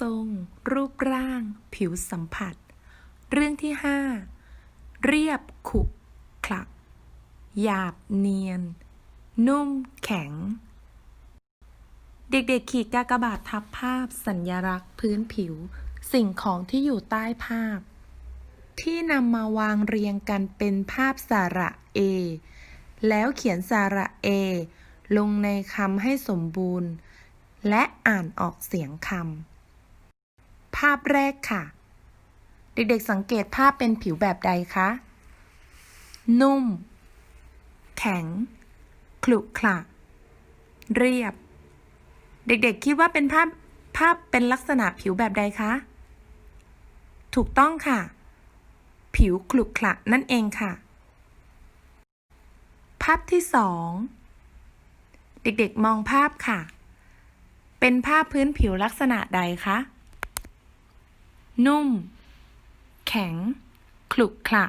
ทรง รูปร่าง ผิวสัมผัส เรื่องที่ห้าเรียบขุขระหยาบเนียน นุ่มแข็ง เด็กๆ ขีดกากบาททับภาพสัญลักษณ์พื้นผิว สิ่งของที่อยู่ใต้ภาพ ที่นำมาวางเรียงกันเป็นภาพสาระเอแล้วเขียนสาระเอลงในคำให้สมบูรณ์ และอ่านออกเสียงคำ ภาพแรกค่ะ เด็กๆสังเกตภาพเป็นผิวแบบใดคะ นุ่ม แข็งขรุขระเรียบ เด็กๆคิดว่าเป็นภาพภาพเป็นลักษณะผิวแบบใดคะ ถูกต้องค่ะ ผิวขรุขระนั่นเองค่ะ ภาพที่สอง เด็กๆมองภาพค่ะ เป็นภาพื้นผิวลักษณะใดคะ นุ่ม แข็งขรุกขระ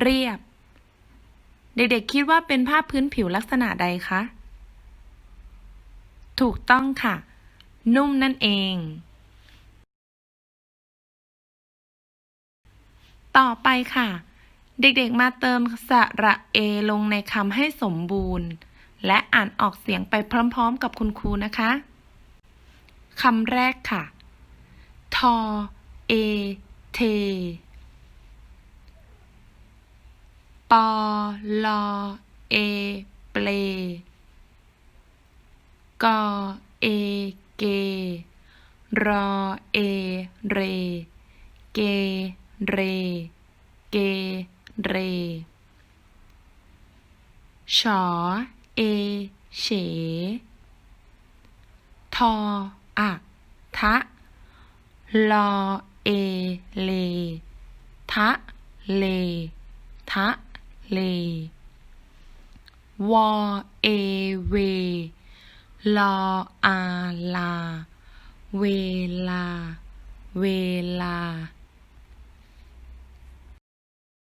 เรียบ เด็กๆคิดว่าเป็นภาพื้นผิวลักษณะใดคะ ถูกต้องค่ะ นุ่มนั่นเอง ต่อไปค่ะ เด็กๆมาเติมสระเอลงในคำให้สมบูรณ์ และอ่านออกเสียงไปพร้อมๆ กับคุณครูนะคะ คำแรกค่ะ ทอ เอ เท ปอ ลอ เอ เปล กอ เอ เก รอ เอ เร เก เร เก เร ชอ เอ เฉทอ อะทะลอเอเลทะเลทะเลวอเอเวลออาลา เวลา เวลา